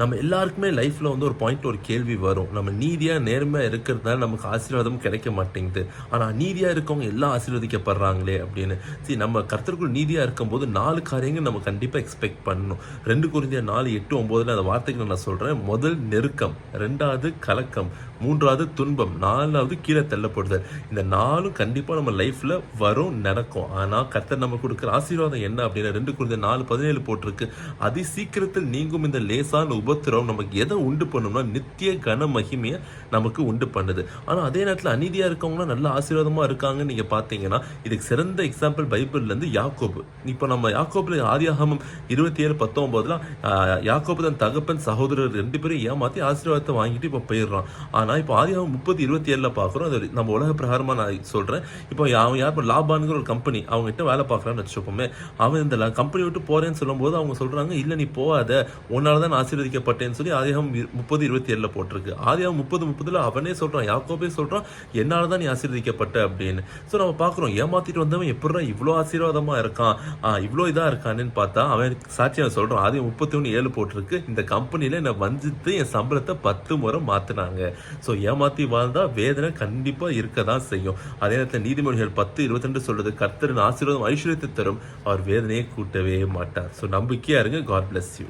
நம்ம எல்லாருக்குமே லைஃப்பில் வந்து ஒரு பாயிண்ட் ஒரு கேள்வி வரும். நம்ம நீதியாக நேர்மையாக இருக்கிறதுனால நமக்கு ஆசீர்வாதம் கிடைக்க மாட்டேங்குது. ஆனால் நீதியாக இருக்கவங்க எல்லாம் ஆசீர்வதிக்கப்படுறாங்களே அப்படின்னு. சரி நம்ம கர்த்தருக்குள் நீதியாக இருக்கும்போது நாலு காரியங்கள் நம்ம கண்டிப்பாக எக்ஸ்பெக்ட் பண்ணணும். ரெண்டு குறிந்திய நாலு எட்டு ஒம்போதில் அந்த வார்த்தைக்கு நான் சொல்கிறேன் முதல் நெருக்கம் ரெண்டாவது கலக்கம் மூன்றாவது துன்பம் நாலாவது கீழே தள்ளப்படுதல். இந்த நாலும் கண்டிப்பாக நம்ம லைஃப்பில் வரும் நடக்கும். ஆனால் கர்த்தர் நம்ம கொடுக்குற ஆசீர்வாதம் என்ன அப்படின்னு ரெண்டு குறிந்த நாலு பதினேழு போட்டிருக்கு. அதி சீக்கிரத்தில் நீங்கும் இந்த லேசான உபத்திரம் நமக்கு எதை உண்டு பண்ணும்னா நித்திய கன மகிமையை நமக்கு உண்டு பண்ணுது. ஆனால் அதே நேரத்தில் அநீதியாக இருக்கவங்களாம் நல்ல ஆசீர்வாதமாக இருக்காங்கன்னு நீங்கள் பார்த்தீங்கன்னா இதுக்கு சிறந்த எக்ஸாம்பிள் பைபிள்லேருந்து யாக்கோபு. இப்போ நம்ம யாக்கோபில் ஆதியாகமம் இருபத்தி ஏழு பத்தொம்போதுல யாக்கோபு தன் தகப்பன் சகோதரர் ரெண்டு பேரும் ஏமாற்றி ஆசீர்வாதத்தை வாங்கிட்டு இப்போ போயிடுறான். ஆனால் இப்போ ஆதியாகம் முப்பது இருபத்தி ஏழில் பார்க்குறோம் அது நம்ம உலக பிரகாரமாக நான் சொல்கிறேன் இப்போ அவன் யார் இப்போ லாபான்ங்கிற ஒரு கம்பெனி அவங்ககிட்ட வேலை பார்க்குறான்னு வச்சுப்போமே அவன் இந்த கம்பெனி விட்டு போகிறேன்னு சொல்லும்போது அவங்க சொல்கிறாங்க இல்லை நீ போகாத உன்னால தான் ஆசீர்வதிக்க வைக்கப்பட்டேன்னு சொல்லி ஆதியாகம் முப்பது இருபத்தி ஏழில் போட்டிருக்கு. ஆதியாகம் முப்பது முப்பதில் அவனே சொல்கிறான் யாக்கோபே சொல்கிறான் என்னால் தான் நீ ஆசீர்வதிக்கப்பட்ட அப்படின்னு. ஸோ நம்ம பார்க்குறோம் ஏமாத்திட்டு வந்தவன் எப்படா இவ்வளோ ஆசீர்வாதமாக இருக்கான்? இவ்வளோ இதாக இருக்கான்னு பார்த்தா அவன் சாட்சியம் சொல்கிறான் ஆதியம் முப்பத்தி ஒன்று ஏழு போட்டிருக்கு. இந்த கம்பெனியில் என்னை வஞ்சித்து என் சம்பளத்தை பத்து முறை மாற்றினாங்க ஸோ ஏமாத்தி வாழ்ந்தால் வேதனை கண்டிப்பாக இருக்க தான் செய்யும். அதே நேரத்தில் நீதிமொழிகள் பத்து இருபத்தி ரெண்டு சொல்கிறது கர்த்தரின் ஆசீர்வாதம் ஐஸ்வர்யத்தை தரும். அவர் வேதனையை கூட்டவே மாட்டார். ஸோ நம்பிக்கையாக இருங்க. God bless you